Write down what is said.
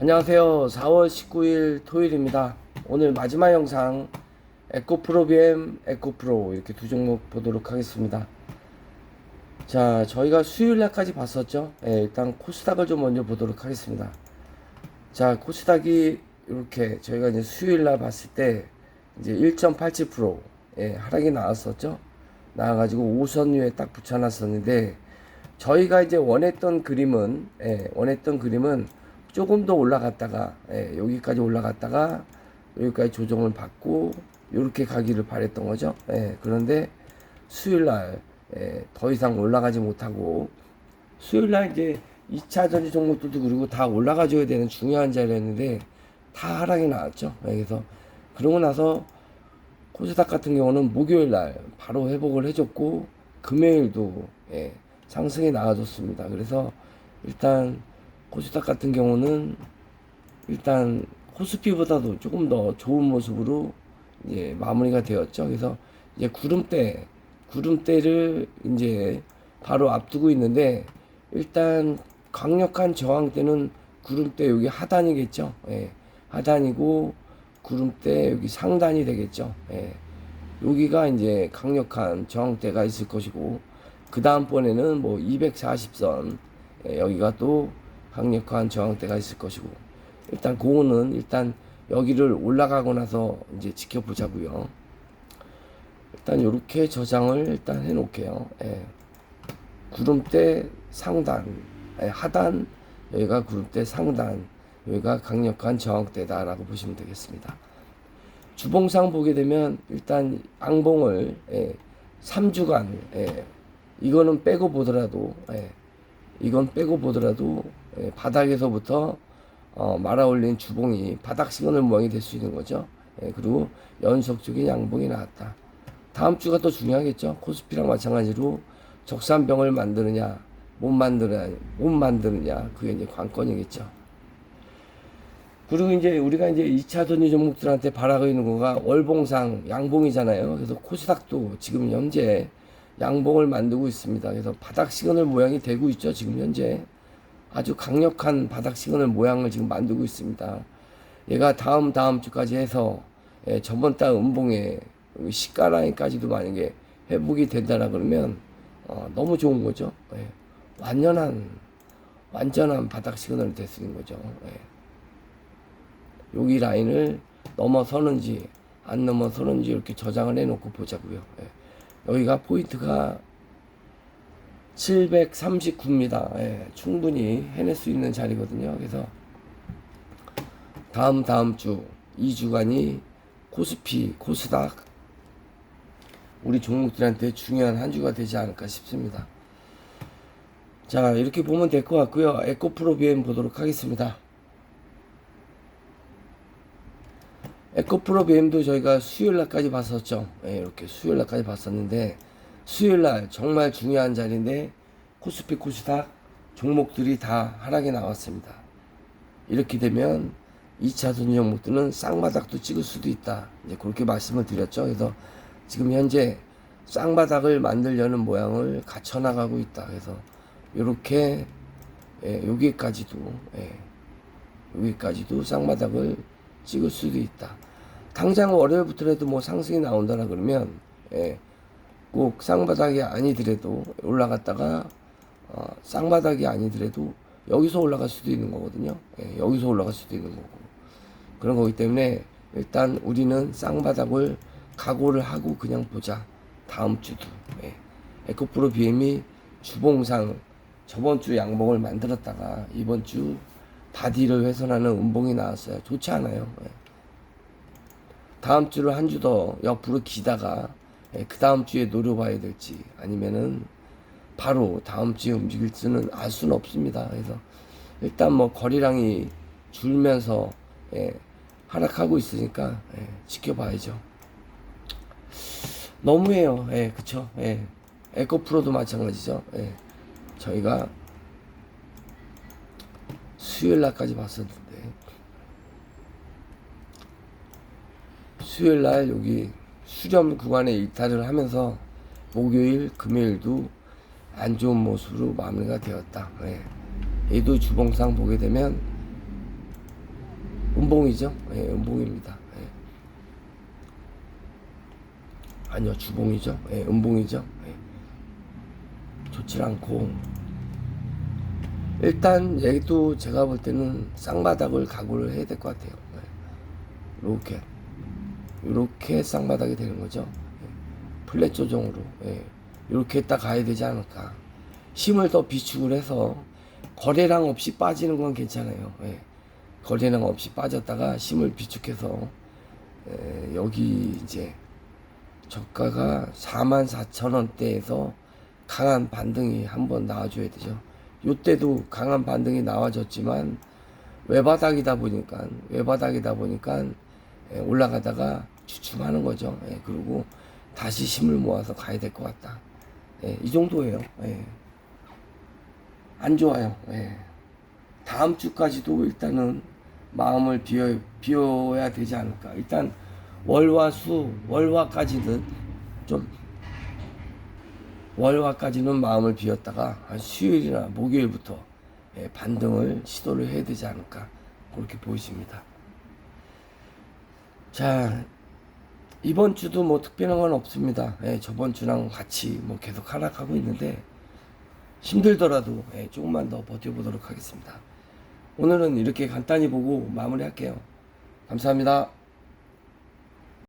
안녕하세요. 4월 19일 토요일입니다. 오늘 마지막 영상 에코프로 BM, 에코프로 이렇게 두 종목 보도록 하겠습니다. 자, 저희가 수요일 날까지 봤었죠. 예, 일단 코스닥을 좀 먼저 보도록 하겠습니다. 자, 코스닥이 이렇게 저희가 이제 수요일 날 봤을 때 이제 1.87% 예, 하락이 나왔었죠. 나와가지고 5선유에 딱 붙여놨었는데 저희가 이제 원했던 그림은 예, 원했던 그림은 조금 더 올라갔다가 예, 여기까지 올라갔다가 여기까지 조정을 받고 이렇게 가기를 바랬던 거죠. 예, 그런데 수요일 날 예, 더 이상 올라가지 못하고 수요일 날 이제 2차 전지 종목들도 그리고 다 올라가줘야 되는 중요한 자리였는데 다 하락이 나왔죠. 예, 그래서 그러고 나서 코스닥 같은 경우는 목요일 날 바로 회복을 해줬고 금요일도 예, 상승이 나와줬습니다. 그래서 일단 코스닥 같은 경우는 일단 코스피보다도 조금 더 좋은 모습으로 이제 마무리가 되었죠. 그래서 이제 구름대 구름대를 이제 바로 앞두고 있는데 일단 강력한 저항대는 구름대 여기 하단이겠죠. 예, 하단이고 구름대 여기 상단이 되겠죠. 예, 여기가 이제 강력한 저항대가 있을 것이고 그 다음번에는 뭐 240선 예, 여기가 또 강력한 저항대가 있을 것이고 일단 그거는 일단 여기를 올라가고 나서 이제 지켜보자고요. 일단 이렇게 저장을 일단 해놓을게요. 예. 구름대 상단, 예, 하단 여기가 구름대 상단, 여기가 강력한 저항대다라고 보시면 되겠습니다. 주봉상 보게 되면 일단 양봉을 예, 3주간 예, 이거는 빼고 보더라도 예, 이건 빼고 보더라도 예, 바닥에서부터 어, 말아 올린 주봉이 바닥 시그널 모양이 될 수 있는 거죠. 예, 그리고 연속적인 양봉이 나왔다. 다음 주가 더 중요하겠죠. 코스피랑 마찬가지로 적산병을 만드느냐, 못 만드느냐, 못 만드느냐, 그게 이제 관건이겠죠. 그리고 이제 우리가 이제 2차 전지 종목들한테 바라고 있는 거가 월봉상 양봉이잖아요. 그래서 코스닥도 지금 현재 양봉을 만들고 있습니다. 그래서 바닥 시그널 모양이 되고 있죠. 지금 현재 아주 강력한 바닥 시그널 모양을 지금 만들고 있습니다. 얘가 다음 다음 주까지 해서 예, 저번 달 음봉에 시가 라인까지도 만약에 회복이 된다라 그러면 어, 너무 좋은 거죠. 예. 완전한 완전한 바닥 시그널이 있는 거죠. 예. 여기 라인을 넘어서는지 안 넘어서는지 이렇게 저장을 해놓고 보자고요. 예. 여기가 포인트가 739입니다. 예, 충분히 해낼 수 있는 자리거든요. 그래서 다음 다음 주 2주간이 코스피, 코스닥 우리 종목들한테 중요한 한 주가 되지 않을까 싶습니다. 자 이렇게 보면 될 것 같고요. 에코프로 BM 보도록 하겠습니다. 에코프로 BM도 저희가 수요일 날까지 봤었죠. 예, 이렇게 수요일 날까지 봤었는데 수요일 날 정말 중요한 자리인데 코스피 코스닥 종목들이 다 하락이 나왔습니다. 이렇게 되면 2차 전 종목들은 쌍바닥도 찍을 수도 있다. 이제 그렇게 말씀을 드렸죠. 그래서 지금 현재 쌍바닥을 만들려는 모양을 갖춰 나가고 있다. 그래서 이렇게 예, 여기까지도 예, 여기까지도 쌍바닥을 찍을 수도 있다. 당장 월요일부터라도 뭐 상승이 나온다라 그러면 예, 꼭 쌍바닥이 아니더라도 올라갔다가 어, 쌍바닥이 아니더라도 여기서 올라갈 수도 있는 거거든요. 예, 여기서 올라갈 수도 있는 거고 그런 거기 때문에 일단 우리는 쌍바닥을 각오를 하고 그냥 보자. 다음 주도 예. 에코프로 BM이 주봉상 저번 주 양봉을 만들었다가 이번 주 바디를 훼손하는 음봉이 나왔어요. 좋지 않아요. 예. 다음 주를 한 주 더 옆으로 기다가 예, 그 다음 주에 노려봐야 될지 아니면은 바로 다음 주에 움직일 수는 알 수는 없습니다. 그래서 일단 뭐 거리량이 줄면서 예, 하락하고 있으니까 예, 지켜봐야죠. 너무해요. 예, 그쵸. 예. 에코프로도 마찬가지죠. 예. 저희가 수요일 날까지 봤었는데 수요일 날 여기 수렴 구간에 이탈을 하면서 목요일, 금요일도 안 좋은 모습으로 마무리가 되었다. 예. 얘도 주봉상 보게 되면 음봉이죠. 예, 음봉입니다. 예. 아니요, 주봉이죠. 예, 음봉이죠. 예. 좋지 않고 일단 얘도 제가 볼 때는 쌍바닥을 각오를 해야 될 것 같아요. 예. 이렇게 이렇게 쌍바닥이 되는 거죠. 예. 플랫 조정으로 예. 이렇게 딱 가야 되지 않을까. 힘을 더 비축을 해서 거래량 없이 빠지는 건 괜찮아요. 예. 거래량 없이 빠졌다가 힘을 비축해서 에, 여기 이제 저가가 4만 4천 원대에서 강한 반등이 한번 나와줘야 되죠. 요때도 강한 반등이 나와줬지만 외바닥이다 보니까 외바닥이다 보니까 에, 올라가다가 주춤하는 거죠. 예, 그리고 다시 힘을 모아서 가야 될 것 같다. 예, 이 정도예요. 예. 안 좋아요. 예. 다음 주까지도 일단은 마음을 비워, 비워야 되지 않을까. 일단 월화 수, 월화까지는 좀 월화까지는 마음을 비웠다가 한 수요일이나 목요일부터 예, 반등을 시도를 해야 되지 않을까. 그렇게 보이십니다. 자, 이번 주도 뭐 특별한 건 없습니다. 예, 저번 주랑 같이 뭐 계속 하락하고 있는데 힘들더라도 예, 조금만 더 버텨보도록 하겠습니다. 오늘은 이렇게 간단히 보고 마무리할게요. 감사합니다.